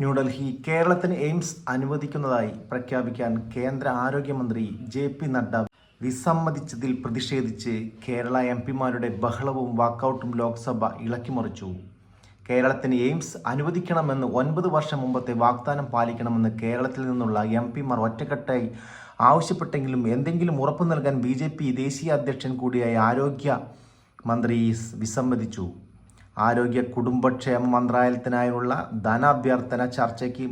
ന്യൂഡൽഹി കേരളത്തിന് എയിംസ് അനുവദിക്കുന്നതായി പ്രഖ്യാപിക്കാൻ കേന്ദ്ര ആരോഗ്യമന്ത്രി ജെ പി നഡ്ഡ വിസമ്മതിച്ചതിൽ പ്രതിഷേധിച്ച് കേരള എം പിമാരുടെ ബഹളവും വാക്കൌട്ടും ലോക്സഭ ഇളക്കിമറിച്ചു കേരളത്തിന് എയിംസ് അനുവദിക്കണമെന്ന് ഒൻപത് വർഷം മുമ്പത്തെ വാഗ്ദാനം പാലിക്കണമെന്ന് കേരളത്തിൽ നിന്നുള്ള എം പിമാർ ഒറ്റക്കെട്ടായി ആവശ്യപ്പെട്ടെങ്കിലും എന്തെങ്കിലും ഉറപ്പു നൽകാൻ ബി ദേശീയ അധ്യക്ഷൻ കൂടിയായ ആരോഗ്യ മന്ത്രി വിസമ്മതിച്ചു. ആരോഗ്യ കുടുംബക്ഷേമ മന്ത്രാലയത്തിനായുള്ള ധനാഭ്യർത്ഥന ചർച്ചയ്ക്ക്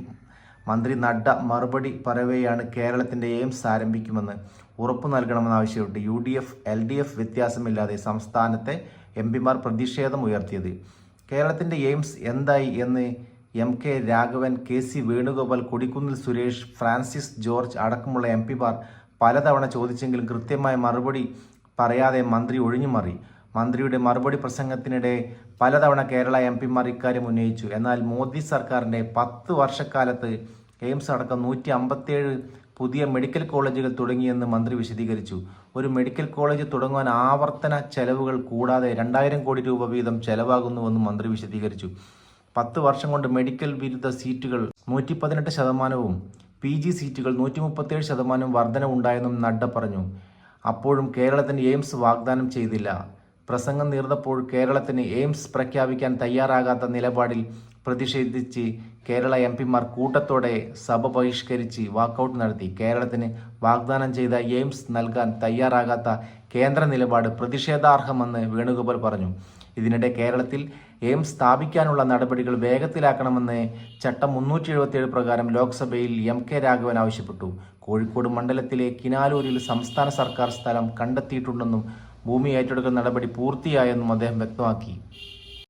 മന്ത്രി നഡ്ഡ മറുപടി പറയവെയാണ് കേരളത്തിന്റെ എയിംസ് ആരംഭിക്കുമെന്ന്. ഉറപ്പു നൽകണമെന്ന് ആവശ്യപ്പെട്ട് U D F L D F വ്യത്യാസമില്ലാതെ സംസ്ഥാനത്തെ എം പിമാർ പ്രതിഷേധം ഉയർത്തിയത്. കേരളത്തിന്റെ എയിംസ് എന്തായി എന്ന് M K Raghavan K C Venugopal Kodikunnil Suresh Francis George അടക്കമുള്ള എം പിമാർ പലതവണ ചോദിച്ചെങ്കിലും കൃത്യമായ മറുപടി പറയാതെ മന്ത്രി ഒഴിഞ്ഞുമാറി. മന്ത്രിയുടെ മറുപടി പ്രസംഗത്തിനിടെ പലതവണ കേരള എം പിമാർ ഇക്കാര്യം ഉന്നയിച്ചു. എന്നാൽ മോദി സർക്കാരിന്റെ പത്ത് വർഷക്കാലത്ത് എയിംസ് അടക്കം നൂറ്റി അമ്പത്തിയേഴ് പുതിയ മെഡിക്കൽ കോളേജുകൾ തുടങ്ങിയെന്ന് മന്ത്രി വിശദീകരിച്ചു. ഒരു മെഡിക്കൽ കോളേജ് തുടങ്ങുവാൻ ആവർത്തന ചെലവുകൾ കൂടാതെ രണ്ടായിരം കോടി രൂപ വീതം ചെലവാകുന്നുവെന്നും മന്ത്രി വിശദീകരിച്ചു. പത്ത് വർഷം കൊണ്ട് മെഡിക്കൽ ബിരുദ സീറ്റുകൾ നൂറ്റി പതിനെട്ട് ശതമാനവും പി ജി സീറ്റുകൾ നൂറ്റി മുപ്പത്തേഴ് ശതമാനവും വർധനവുണ്ടായെന്നും നഡ്ഡ പറഞ്ഞു. അപ്പോഴും കേരളത്തിന് എയിംസ് വാഗ്ദാനം ചെയ്തില്ല. പ്രസംഗം നീർന്നപ്പോൾ കേരളത്തിന് എയിംസ് പ്രഖ്യാപിക്കാൻ തയ്യാറാകാത്ത നിലപാടിൽ പ്രതിഷേധിച്ച് കേരള എം പിമാർ കൂട്ടത്തോടെ സഭ ബഹിഷ്കരിച്ച് വാക്കൌട്ട് നടത്തി. കേരളത്തിന് വാഗ്ദാനം ചെയ്ത എയിംസ് നൽകാൻ തയ്യാറാകാത്ത കേന്ദ്ര നിലപാട് പ്രതിഷേധാർഹമെന്ന് വേണുഗോപാൽ പറഞ്ഞു. ഇതിനിടെ കേരളത്തിൽ എയിംസ് സ്ഥാപിക്കാനുള്ള നടപടികൾ വേഗത്തിലാക്കണമെന്ന് ചട്ടം മുന്നൂറ്റി എഴുപത്തിയേഴ് പ്രകാരം ലോക്സഭയിൽ എം കെ രാഘവൻ ആവശ്യപ്പെട്ടു. കോഴിക്കോട് മണ്ഡലത്തിലെ കിനാലൂരിൽ സംസ്ഥാന സർക്കാർ സ്ഥലം കണ്ടെത്തിയിട്ടുണ്ടെന്നും ഭൂമി ഏറ്റെടുക്കൽ നടപടി പൂർത്തിയായെന്നും അദ്ദേഹം വ്യക്തമാക്കി.